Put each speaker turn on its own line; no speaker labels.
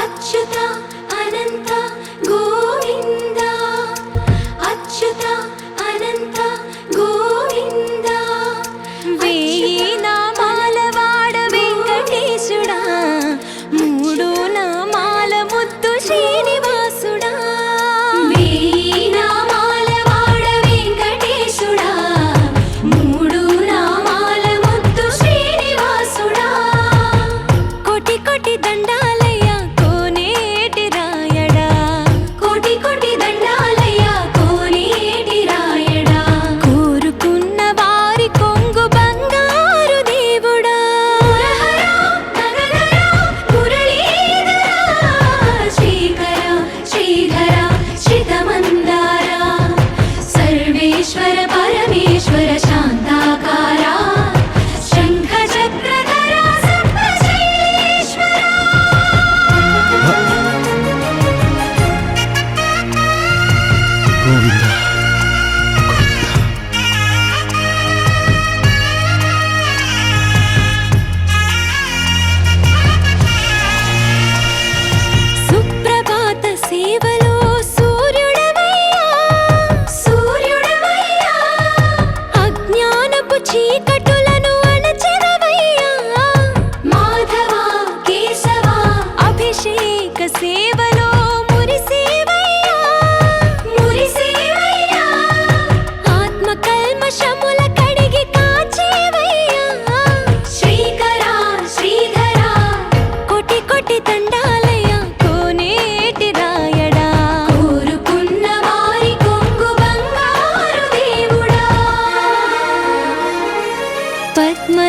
Achyuta అనంత దండా movie.